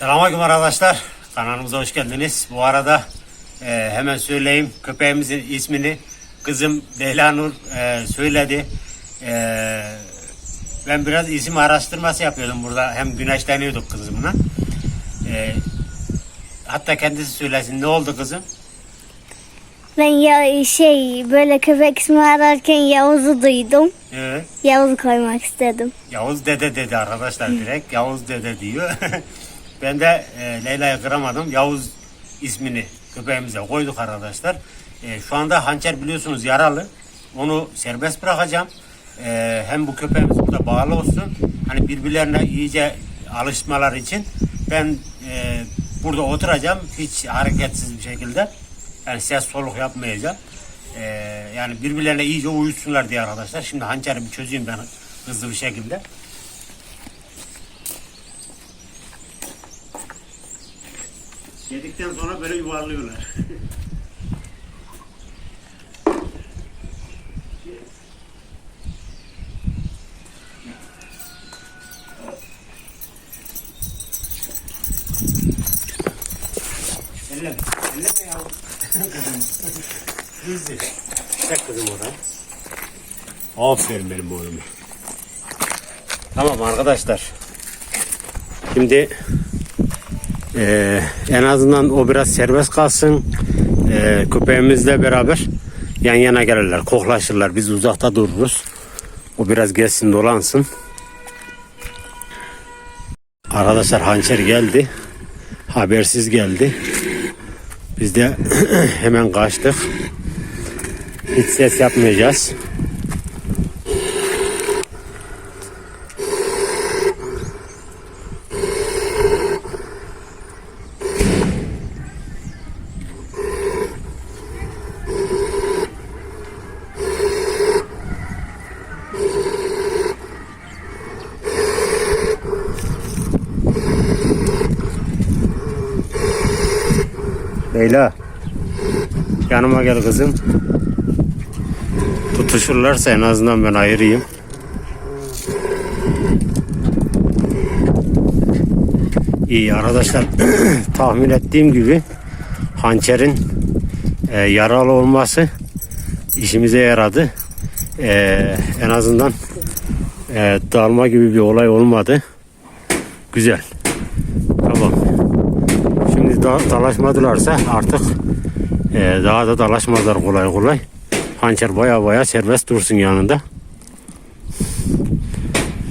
Selamünaleyküm arkadaşlar. Kanalımıza hoş geldiniz. Bu arada e, hemen söyleyeyim köpeğimizin ismini kızım Leyla Nur e, söyledi. E, ben biraz isim araştırması yapıyordum burada. Hem güneşleniyorduk kızımla. E, hatta kendisi söylesin ne oldu kızım? Ben ya şey böyle köpek ismi ararken Yavuz'u duydum. Evet. Yavuz koymak istedim. Yavuz dede dedi arkadaşlar direkt. Yavuz dede diyor. ben de e, Leyla'yı kıramadım. Yavuz ismini köpeğimize koyduk arkadaşlar. E, şu anda hançer biliyorsunuz yaralı. Onu serbest bırakacağım. E, hem bu köpeğimiz burada bağlı olsun. Hani birbirlerine iyice alışmalar için ben e, burada oturacağım. Hiç hareketsiz bir şekilde. Yani ses soluk yapmayacağım. E, yani birbirlerine iyice uyuşsunlar diye arkadaşlar. Şimdi hançeri bir çözeyim ben hızlı bir şekilde. Yedikten sonra böyle yuvarlıyorlar. Elleme, elleme yavrum. Kızım. Hızlı. Çek kızım oradan. Aferin benim oğluma. Tamam arkadaşlar. Şimdi eee, en azından o biraz serbest kalsın. Eee, köpeğimizle beraber yan yana gelirler, koklaşırlar. Biz uzakta dururuz. O biraz gelsin dolansın. Arkadaşlar hançer geldi. Habersiz geldi. Biz de hemen kaçtık. Hiç ses yapmayacağız. Leyla. Yanıma gel kızım. Tutuşurlarsa en azından ben ayırayım. İyi arkadaşlar tahmin ettiğim gibi hançerin e, yaralı olması işimize yaradı. E, en azından e, dalma gibi bir olay olmadı. Güzel. Dalaşmadılarsa artık e, daha da dalaşmazlar kolay kolay. Hançer baya baya serbest dursun yanında.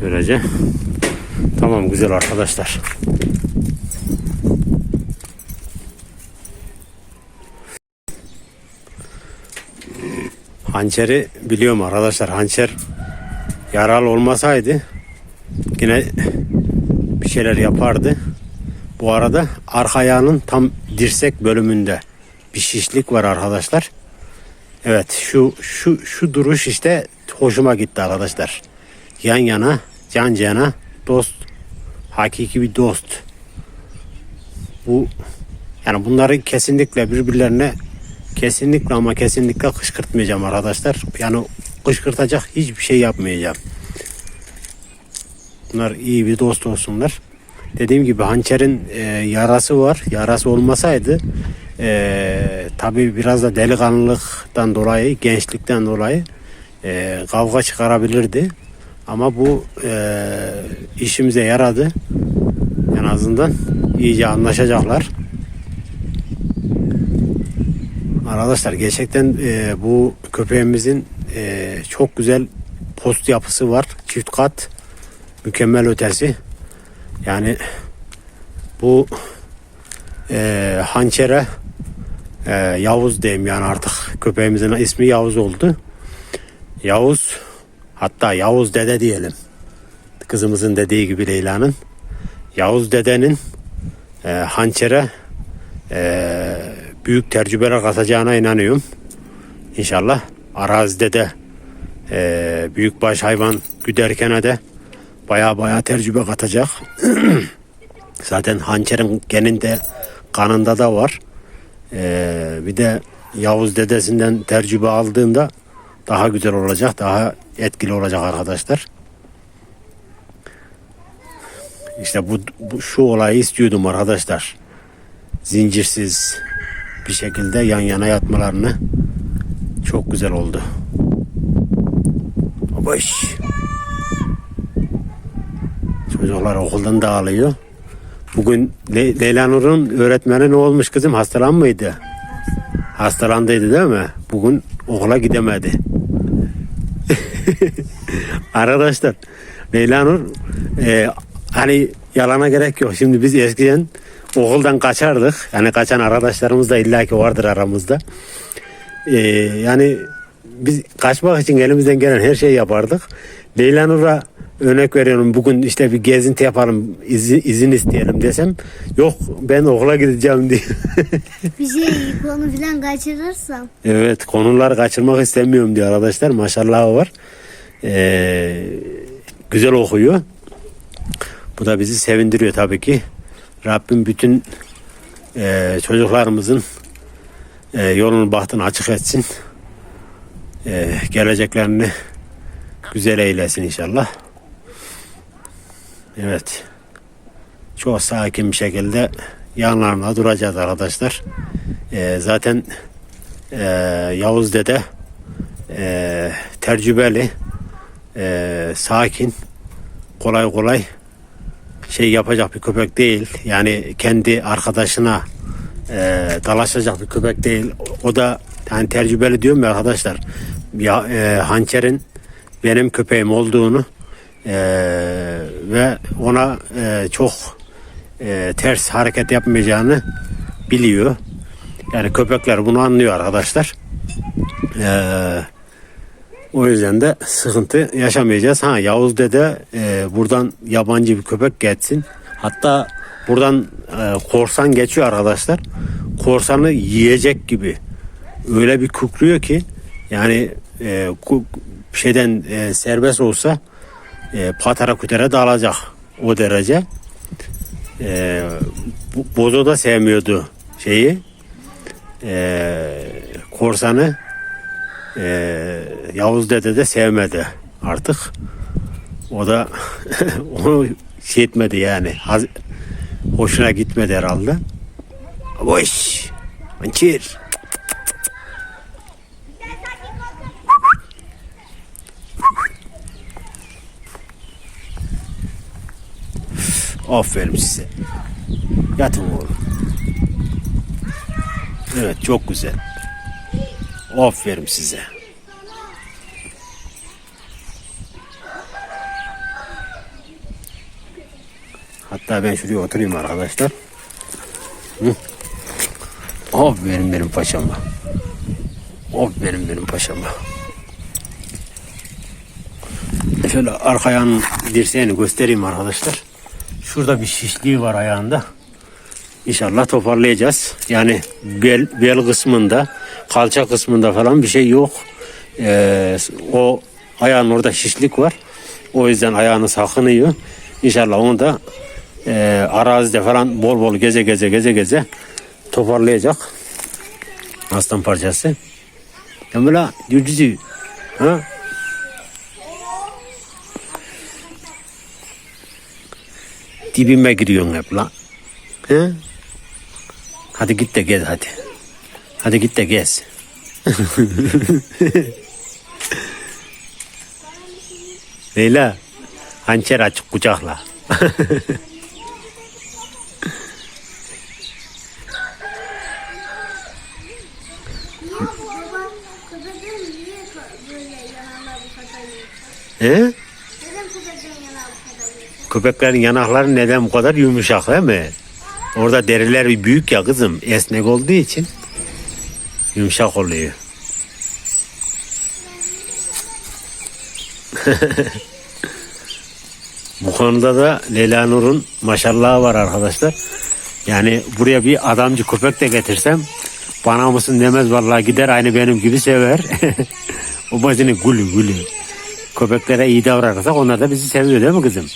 Şöylece. Tamam güzel arkadaşlar. Hançeri biliyorum arkadaşlar. Hançer yaralı olmasaydı yine bir şeyler yapardı. Bu arada arka ayağının tam dirsek bölümünde bir şişlik var arkadaşlar. Evet şu şu şu duruş işte hoşuma gitti arkadaşlar. Yan yana, can cana, dost, hakiki bir dost. Bu yani bunları kesinlikle birbirlerine kesinlikle ama kesinlikle kışkırtmayacağım arkadaşlar. Yani kışkırtacak hiçbir şey yapmayacağım. Bunlar iyi bir dost olsunlar. Dediğim gibi hançerin e, yarası var. Yarası olmasaydı e, tabii biraz da delikanlılıktan dolayı, gençlikten dolayı e, kavga çıkarabilirdi. Ama bu e, işimize yaradı. En azından iyice anlaşacaklar. Arkadaşlar gerçekten e, bu köpeğimizin e, çok güzel post yapısı var. Çift kat. Mükemmel ötesi. Yani bu e, hançere e, Yavuz diyeyim yani artık köpeğimizin ismi Yavuz oldu. Yavuz hatta Yavuz dede diyelim. Kızımızın dediği gibi Leyla'nın. Yavuz dedenin e, hançere e, büyük tecrübeler katacağına inanıyorum. İnşallah arazide de e, büyükbaş hayvan güderken de baya baya tecrübe katacak. Zaten hançerin geninde kanında da var. Ee, bir de Yavuz dedesinden tecrübe aldığında daha güzel olacak, daha etkili olacak arkadaşlar. işte bu, bu şu olayı istiyordum arkadaşlar. Zincirsiz bir şekilde yan yana yatmalarını çok güzel oldu. Baş. Çocuklar okuldan dağılıyor. Bugün Le- Leyla Nur'un öğretmeni ne olmuş kızım? Hastalanmıydı? Hastalandıydı değil mi? Bugün okula gidemedi. Arkadaşlar Leyla Nur e, hani yalana gerek yok. Şimdi biz eskiden okuldan kaçardık. Yani kaçan arkadaşlarımız da illaki vardır aramızda. E, yani biz kaçmak için elimizden gelen her şeyi yapardık. Leyla Nur'a örnek veriyorum bugün işte bir gezinti yapalım izin, izin isteyelim desem yok ben okula gideceğim diye. Bir şey konu falan kaçırırsam. Evet konuları kaçırmak istemiyorum diyor arkadaşlar. Maşallah var. Ee, güzel okuyor. Bu da bizi sevindiriyor tabii ki. Rabbim bütün e, çocuklarımızın e, yolunu bahtını açık etsin. E, geleceklerini güzel eylesin inşallah. Evet. Çok sakin bir şekilde yanlarına duracağız arkadaşlar. E, zaten e, Yavuz Dede e, tecrübeli, e, sakin, kolay kolay şey yapacak bir köpek değil. Yani kendi arkadaşına e, dalaşacak bir köpek değil. O da yani tecrübeli diyorum ya arkadaşlar. Ya, e, hançerin benim köpeğim olduğunu e, ve ona e, çok e, ters hareket yapmayacağını biliyor. Yani köpekler bunu anlıyor arkadaşlar. Ee, o yüzden de sıkıntı yaşamayacağız. Ha Yavuz dede e, buradan yabancı bir köpek geçsin. Hatta buradan e, korsan geçiyor arkadaşlar. Korsanı yiyecek gibi. Öyle bir kukluyor ki yani e, şeyden e, serbest olsa e, patara kütere dağılacak o derece. E, Bozo da sevmiyordu şeyi e, korsanı e, Yavuz Dede de sevmedi artık. O da onu şey etmedi yani. Hoşuna gitmedi herhalde. Boş. Mançir. Aferin size. Yatın oğlum. Evet çok güzel. Aferin size. Hatta ben şuraya oturayım arkadaşlar. Hı. Aferin benim paşama. Aferin benim paşama. Şöyle arka ayağının dirseğini göstereyim arkadaşlar. Şurada bir şişliği var ayağında. İnşallah toparlayacağız. Yani bel, bel kısmında, kalça kısmında falan bir şey yok. Ee, o ayağın orada şişlik var. O yüzden ayağını sakınıyor. İnşallah onu da e, arazide falan bol bol geze geze geze geze toparlayacak. Aslan parçası. Yamula cücücü. Ha? Dibime giriyorsun hep lan. He? Hadi git de gez hadi. Hadi git de gez. Leyla, hançer açık kucakla. He? Neden köpeklerin yanar bu kadar Köpeklerin yanakları neden bu kadar yumuşak değil mi? Orada derileri büyük ya kızım. Esnek olduğu için yumuşak oluyor. bu konuda da Leyla Nur'un maşallahı var arkadaşlar. Yani buraya bir adamcı köpek de getirsem bana mısın demez vallahi gider aynı benim gibi sever. o başını gülü gülü. Köpeklere iyi davranırsak onlar da bizi seviyor değil mi kızım?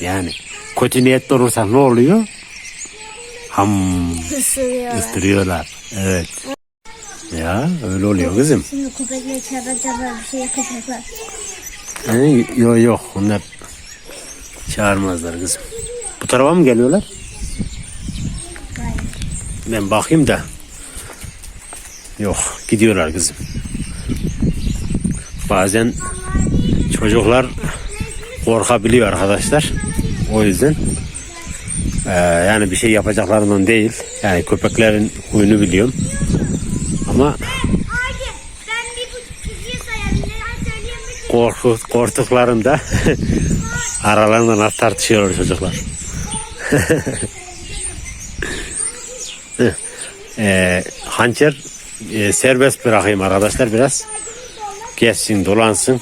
Yani kötü niyetli olursak ne oluyor? Ham Isırıyorlar. Evet. Ya öyle oluyor kızım. Şimdi köpekler çağıracaklar bir şey yapacaklar. Yok yok onlar çağırmazlar kızım. Bu tarafa mı geliyorlar? Ben bakayım da. Yok gidiyorlar kızım. Bazen çocuklar korkabiliyor arkadaşlar. O yüzden eee, yani bir şey yapacaklarından değil. Yani köpeklerin huyunu biliyorum. Ama korku, korktuklarında aralarında nasıl tartışıyorlar çocuklar. Eee hançer eee, serbest bırakayım arkadaşlar biraz. Geçsin dolansın.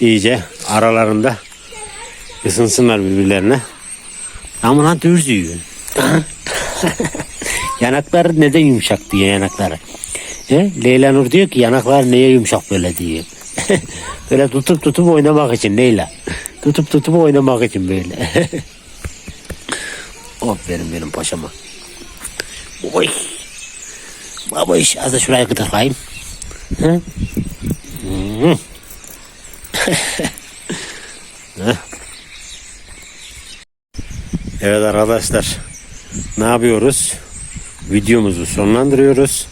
İyice aralarında ısınsınlar birbirlerine. Ama lan dürzüyor. yanakları neden yumuşak diye yanakları. He? Leyla Nur diyor ki yanaklar neye yumuşak böyle diyor. böyle tutup tutup oynamak için Leyla. Tutup tutup oynamak için böyle. Aferin benim paşama. Oy. Baba iş az da şuraya gıdıklayayım. Hı? Hı. Evet arkadaşlar. Ne yapıyoruz? Videomuzu sonlandırıyoruz.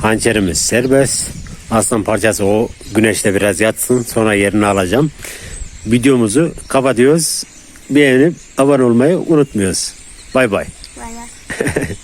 Hançerimiz serbest. Aslan parçası o güneşte biraz yatsın. Sonra yerini alacağım. Videomuzu kapatıyoruz. Beğenip abone olmayı unutmuyoruz. Bay bay. Bana.